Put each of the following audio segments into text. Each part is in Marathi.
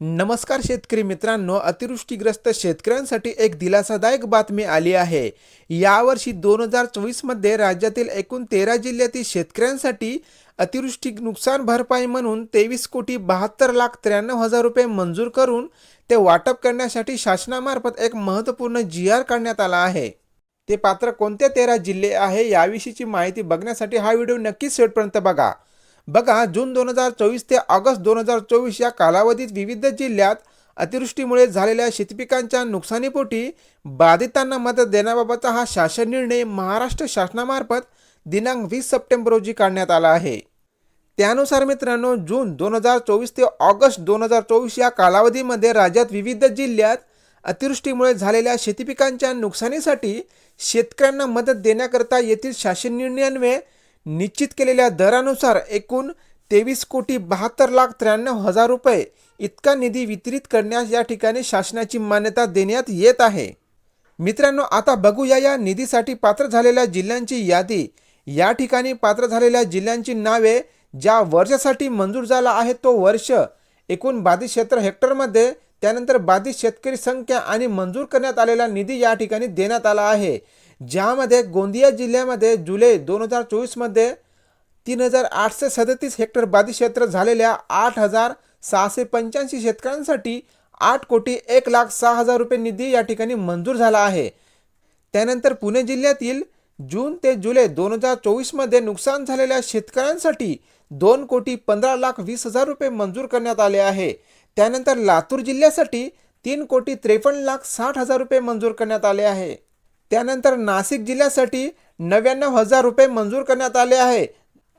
नमस्कार शेतकरी मित्रांनो अतिवृष्टीग्रस्त शेतकऱ्यांसाठी एक दिलासादायक बातमी आली आहे. यावर्षी दोन हजार चोवीसमध्ये राज्यातील एकूण तेरा जिल्ह्यातील शेतकऱ्यांसाठी अतिवृष्टी नुकसान भरपाई म्हणून तेवीस कोटी बहात्तर लाख त्र्याण्णव हजार रुपये मंजूर करून ते वाटप करण्यासाठी शासनामार्फत एक महत्त्वपूर्ण जी आर काढण्यात आला आहे. ते पात्र कोणते तेरा जिल्हे आहे याविषयीची माहिती बघण्यासाठी हा व्हिडिओ नक्कीच शेवटपर्यंत बघा. बघा जून दोन हजार चोवीस ते ऑगस्ट दोन हजार चोवीस या कालावधीत विविध जिल्ह्यात अतिवृष्टीमुळे झालेल्या शेतपिकांच्या नुकसानीपोटी बाधितांना मदत देण्याबाबतचा हा शासन निर्णय महाराष्ट्र शासनामार्फत दिनांक वीस सप्टेंबर रोजी काढण्यात आला आहे. त्यानुसार मित्रांनो जून दोन हजार चोवीस ते ऑगस्ट दोन हजार चोवीस या कालावधीमध्ये राज्यात विविध जिल्ह्यात अतिवृष्टीमुळे झालेल्या शेतीपिकांच्या नुकसानीसाठी शेतकऱ्यांना मदत देण्याकरता येथील शासन निर्णयान्वये निश्चित केलेल्या दरानुसार एकूण तेवीस कोटी बहात्तर लाख त्र्याण्णव हजार रुपये इतका निधी वितरित करण्यास या ठिकाणी शासनाची मान्यता देण्यात येत आहे. मित्रांनो आता बघूया या निधीसाठी पात्र झालेल्या जिल्ह्यांची यादी. या ठिकाणी पात्र झालेल्या जिल्ह्यांची नावे ज्या वर्षासाठी मंजूर झाला आहे तो वर्ष. एकूण बाधित क्षेत्र हेक्टरमध्ये त्यानंतर बाधित शेतकरी संख्या आणि मंजूर करण्यात आलेला निधी या ठिकाणी देण्यात आला आहे. ज्यामध्ये गोंदिया जिल्ह्यामध्ये जुलै दोन हजार चोवीसमध्ये तीन हजार आठशे सदतीस हेक्टर बाधित क्षेत्र झालेल्या आठ हजार सहाशे पंच्याऐंशी शेतकऱ्यांसाठी आठ कोटी एक लाख सहा हजार रुपये निधी या ठिकाणी मंजूर झाला आहे. त्यानंतर पुणे जिल्ह्यातील जून ते जुलै दोन हजार चोवीसमध्ये नुकसान झालेल्या शेतकऱ्यांसाठी दोन कोटी पंधरा लाख वीस हजार रुपये मंजूर करण्यात आले आहे. त्यानंतर लातूर जिल्ह्यासाठी तीन कोटी त्रेपन्न लाख साठ हजार रुपये मंजूर करण्यात आले आहे. त्यानंतर नाशिक जिल्ह्यासाठी नव्याण्णव हजार रुपये मंजूर करण्यात आले आहे.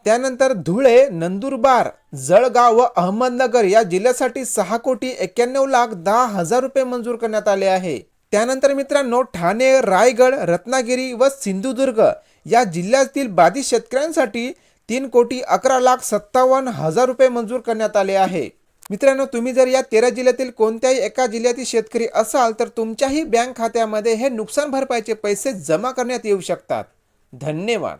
त्यानंतर धुळे नंदुरबार जळगाव व अहमदनगर या जिल्ह्यासाठी सहा कोटी एक्क्याण्णव लाख दहा हजार रुपये मंजूर करण्यात आले आहे. त्यानंतर मित्रांनो ठाणे रायगड रत्नागिरी व सिंधुदुर्ग या जिल्ह्यातील बाधित शेतकऱ्यांसाठी तीन कोटी अकरा लाख सत्तावन्न हजार रुपये मंजूर करण्यात आले आहे. मित्रांनो तुम्ही जर या तेरा जिल्ह्यातील कोणत्याही एका जिल्ह्यातील शेतकरी असाल तर तुमच्याही बँक खात्यामध्ये हे नुकसान भरपाईचे पैसे जमा करण्यात येऊ शकतात. धन्यवाद.